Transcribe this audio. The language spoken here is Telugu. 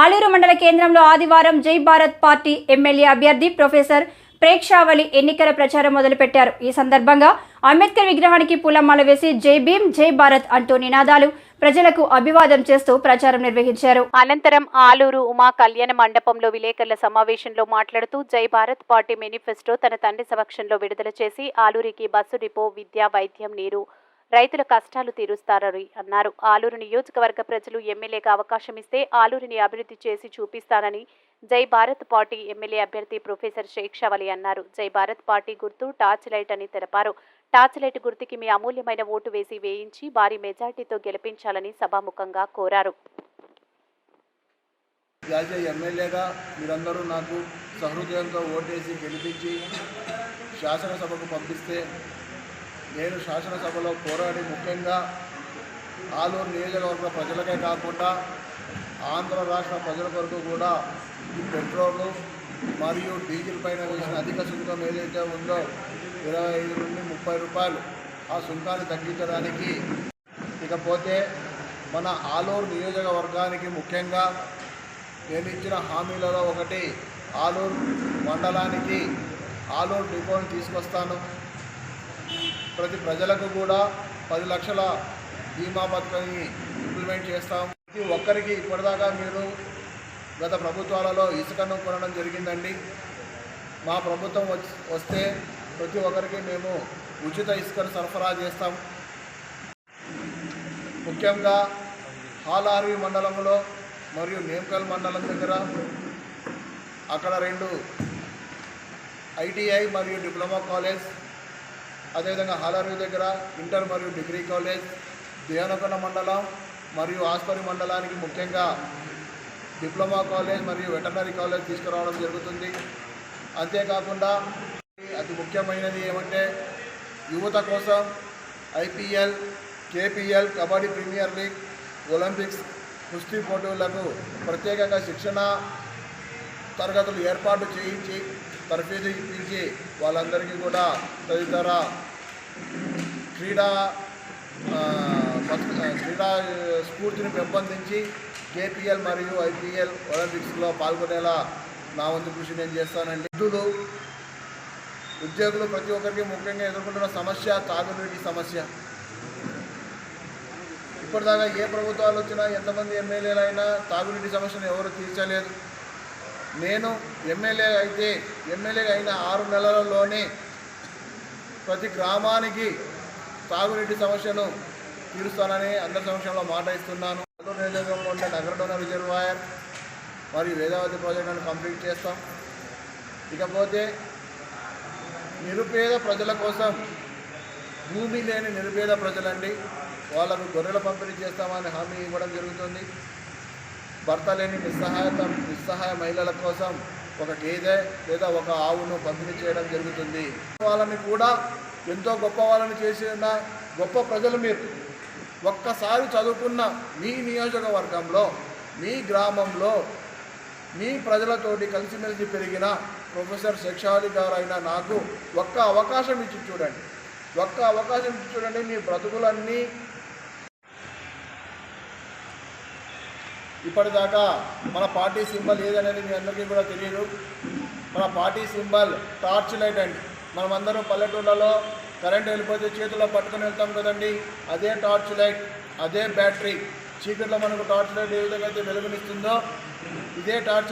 ఆలూరు మండల కేంద్రంలో ఆదివారం జై భారత్ పార్టీ ఎమ్మెల్యే అభ్యర్థి ప్రొఫెసర్ ప్రేక్షావళి ఎన్నికల ప్రచారం మొదలుపెట్టారు. ఈ సందర్భంగా అంబేద్కర్ విగ్రహానికి పూలమాల వేసి జై భీమ్ జై భారత్ అంటూ నినాదాలు ప్రజలకు అభివాదం చేస్తూ ప్రచారం నిర్వహించారు. అనంతరం ఆలూరు ఉమా కళ్యాణ మండపంలో విలేకరుల సమావేశంలో మాట్లాడుతూ జై భారత్ పార్టీ మేనిఫెస్టో తన తండ్రి సమక్షంలో విడుదల చేసి ఆలూరికి బస్సు డిపో విద్య వైద్యం నీరు రైతుల కష్టాలు తీరుస్తారని అన్నారు. ఆలూరు నియోజకవర్గ ప్రజలు ఎమ్మెల్యేగా అవకాశం ఇస్తే ఆలూరిని అభివృద్ధి చేసి చూపిస్తానని జై భారత్ పార్టీ ఎమ్మెల్యే అభ్యర్థి ప్రొఫెసర్ షేక్ షవలి అన్నారు. జై భారత్ పార్టీ గుర్తు టార్చ్ లైట్ అని తెలిపారు టార్చ్ లైట్ గుర్తుకి మీ అమూల్యమైన ఓటు వేసి వేయించి భారీ మెజార్టీతో గెలిపించాలని సభాముఖంగా కోరారు. యాజ్ ఎమ్మెల్యేగా మీరందరూ నాకు సహృదయంతో ఓటేసి గెలిపించి శాసనసభకు పంపిస్తే నేను శాసనసభలో పోరాడి ముఖ్యంగా ఆలూరు నియోజకవర్గ ప్రజలకే కాకుండా ఆంధ్ర రాష్ట్ర ప్రజల కొరకు కూడా ఈ పెట్రోలు మరియు డీజిల్ పైన వేసిన అధిక సుంకం ఏదైతే ఉందో ఇరవై ఐదు నుండి ముప్పై రూపాయలు ఆ సుంకాన్ని తగ్గించడానికి. ఇకపోతే మన ఆలూరు నియోజకవర్గానికి ముఖ్యంగా నేను ఇచ్చిన హామీలలో ఒకటి ఆలూరు మండలానికి ఆలూరు డిపోని తీసుకొస్తాను. ప్రతి ప్రజలకు కూడా పది లక్షల బీమా పథకాన్ని ఇంప్లిమెంట్ చేస్తాం. ప్రతి ఒక్కరికి ఇప్పటిదాకా మీరు గత ప్రభుత్వాలలో ఇసుకను కొనడం జరిగిందండి. మా ప్రభుత్వం వస్తే ప్రతి ఒక్కరికి మేము ఉచిత ఇసుకను సరఫరా చేస్తాం. ముఖ్యంగా హాలార్వి మండలంలో మరియు నేమ్కల్ మండలం దగ్గర అక్కడ రెండు ఐటీఐ మరియు డిప్లొమా కాలేజ్ అదేవిధంగా హాలార్వి దగ్గర ఇంటర్ మరియు డిగ్రీ కాలేజ్ దేవనకొండ మండలం మరియు ఆస్పరి మండలానికి ముఖ్యంగా డిప్లొమా కాలేజ్ మరియు వెటర్నరీ కాలేజ్ తీసుకురావడం జరుగుతుంది. అంతేకాకుండా అతి ముఖ్యమైనది ఏమంటే యువత కోసం IPL KPL kabaddi premier league Olympics కుస్తీ పోటీలకు ప్రత్యేకంగా శిక్షణ తరగతులు ఏర్పాటు చేయించి తర్ఫీదు ఇప్పించి వాళ్ళందరికీ కూడా తదితర క్రీడా క్రీడా స్ఫూర్తిని పెంపొందించి కేపీఎల్ మరియు ఐపీఎల్ ఒలింపిక్స్లో పాల్గొనేలా నా వంతు కృషి నేను చేస్తానండి. వృద్ధులు ఉద్యోగులు ప్రతి ఒక్కరికి ముఖ్యంగా ఎదుర్కొంటున్న సమస్య తాగునీటి సమస్య. ఇప్పటిదాకా ఏ ప్రభుత్వాలు వచ్చినా ఎంతమంది ఎమ్మెల్యేలు అయినా తాగునీటి సమస్యను ఎవరు తీర్చలేదు. నేను ఎమ్మెల్యే అయితే ఎమ్మెల్యే అయిన ఆరు నెలలలోనే ప్రతి గ్రామానికి తాగునీటి సమస్యను తీరుస్తానని అందరి సమక్షంలో మాట ఇస్తున్నాను. అల్లూరు నియోజకవర్గంలో ఉండే నగరడోన రిజర్వాయర్ మరియు వేదావతి ప్రాజెక్టులను కంప్లీట్ చేస్తాం. ఇకపోతే నిరుపేద ప్రజల కోసం భూమి లేని నిరుపేద ప్రజలండి. వాళ్ళకు గొర్రెల పంపిణీ చేస్తామని హామీ ఇవ్వడం జరుగుతుంది. భర్త లేని నిస్సహాయత నిస్సహాయ మహిళల కోసం ఒక గేదె లేదా ఒక ఆవును పంపిణీ చేయడం జరుగుతుంది. వాళ్ళని కూడా ఎంతో గొప్ప వాళ్ళని చేసిన గొప్ప ప్రజలు మీరు. ఒక్కసారి చదువుకున్న మీ నియోజకవర్గంలో మీ గ్రామంలో మీ ప్రజలతోటి కలిసిమెలిసి పెరిగిన ప్రొఫెసర్ శిక్షాలి గారైనా నాకు ఒక్క అవకాశం ఇచ్చి చూడండి. ఒక్క అవకాశం ఇచ్చి చూడండి మీ బ్రతుకులన్నీ ఇప్పటిదాకా మన పార్టీ సింబల్ ఏదనేది మీ అందరికీ కూడా తెలియదు మన పార్టీ సింబల్ టార్చ్ లైట్ అండి. మనమందరం పల్లెటూళ్ళలో కరెంట్ వెళ్ళిపోతే చేతిలో పట్టుకొని వెళ్తాం కదండి. అదే టార్చ్ లైట్ అదే బ్యాటరీ. చీకట్లో మనకు టార్చ్ లైట్ ఏ విధంగా అయితే వెలుగునిస్తుందో ఇదే టార్చ్